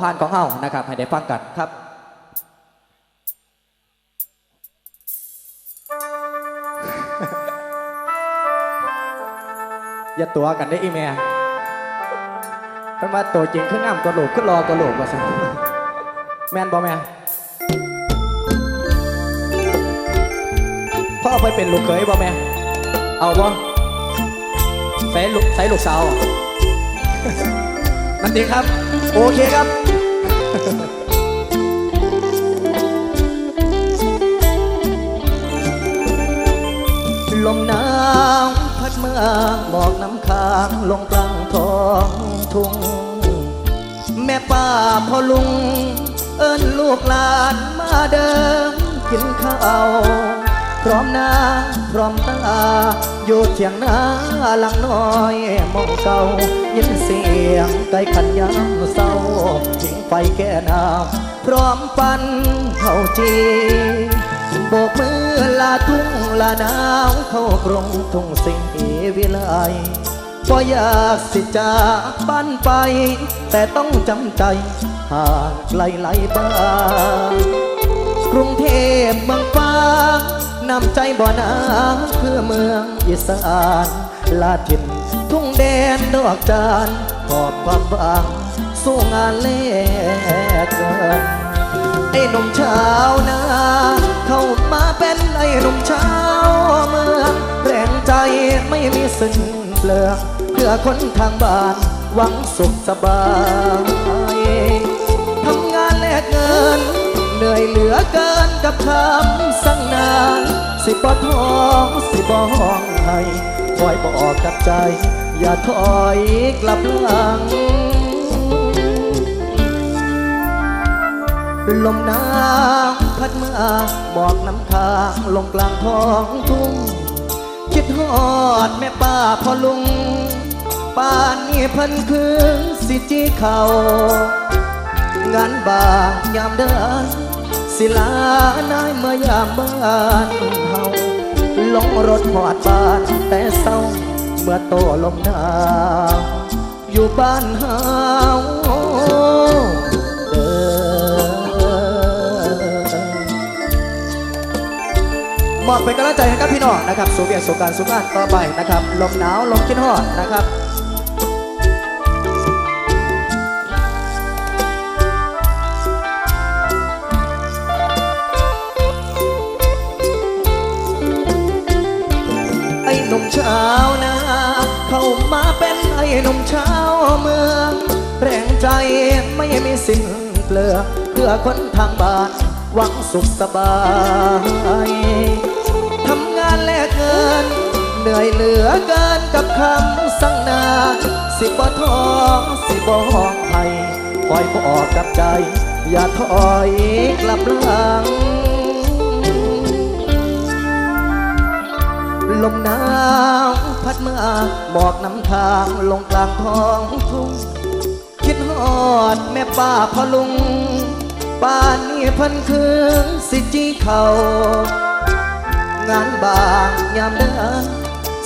ผ่านของเฮานะครับ ให้ได้ฟังกันครับอย่าตัวกันได้ออีแม่เพิ่นมาตัวจริงขึ้นงามกว่าโหลกขึ้นรอกว่าโหลกว่าซั่นแม่นบ่แม่พ่อเอาไปเป็นลูกเขยบ่แม่เอาบ่ใส่ลูกใส่ลูกสาว นั่นดีครับ โอเคครับลมหนาวพัดเมื่อบอกน้ำค้างลงกลางท้องทุ่ง แม่ป้าพ่อลุง เอิ้นลูกหลานมาเดินกินข้าว พร้อมหน้าพร้อมตาอยู่เถียงนาหลังน้อยมองเก่ายินเสียงไก่ขันยามเศร้าทิ้งไฟแก่น้ำพร้อมปันเข้าจีโบกมือลาทุ่งลาหนาวเข้ากรงทุ่งสิงห์วิไลก็อยากสิจากบ้านไป แต่ต้องจำใจห่างไกลไหลบ้างกรุงเทพเมือง นำใจบ่อนาคือเมืองอีสานลาถิ่นทุ่งแดนดอกจานขอบความบางสู้งานเล่เกินไอ้หนุ่มชาวนาเข้ามาเป็นไอ้หนุ่มชาวเมืองแรงใจไม่มีสิ้นเปลืองเพื่อคนทางบ้านหวังสุขสบาย นื่อยเหลือเกินกับคำสั่งนานสิบ่ท้องสิบ่ห้องให้คอยบอกกับใจ อย่าถอยกลับหลัง ลมหนาวพัดมาบอกน้ำทางลงกลางท้องทุ่งคิดฮอดแม่ป้าพ่อลุงป่านนี้เพันคืนสิจีเขางานบางยามเดิน ศิลานายเมื่อยามบ้านเฮาลงรถหอดบ้านแต่เศร้าเมื่อโตลมหนาวอยู่บ้านเฮาเดินมอบเป็นกำลังใจให้กับพี่น้องนะครับสู่เวียกสู่การสู่งานต่อไปนะครับลมหนาวลมคิดฮอดนะครับ เลือ เพื่อคนทางบ้านหวังสุขสบายทำงานแลกเงิน เหนื่อยเหลือเกินกับคำสั่งนา สิบ่ท้อสิบ่ห้องไห้คอยบอกกับใจ อย่าถอยกลับหลัง ลมหนาวพัดมาบอกนำทางลงกลางท้องทุ่ง คิดฮอดแม่ป้าพ่อลุงป่านนี้เพันคืนสิจีเขางานบางยามเดิน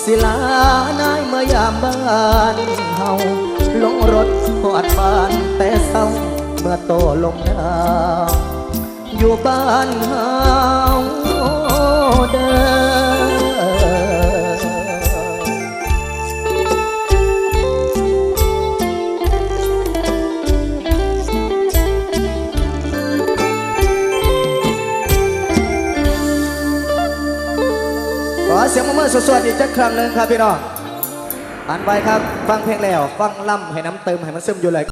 ศิลานายเมื่อยามบ้านเฮาลงรถหอดบ้านแต่เศร้าเมื่อโตลมหนาวอยู่บ้านเฮา เสียงปรบมือสดๆอีกสักครั้งหนึ่งครับพี่น้องอ่านไปครับ ฟังเพลงแล้ว ฟังล่ำให้น้ำเติมให้มันซึมอยู่เลย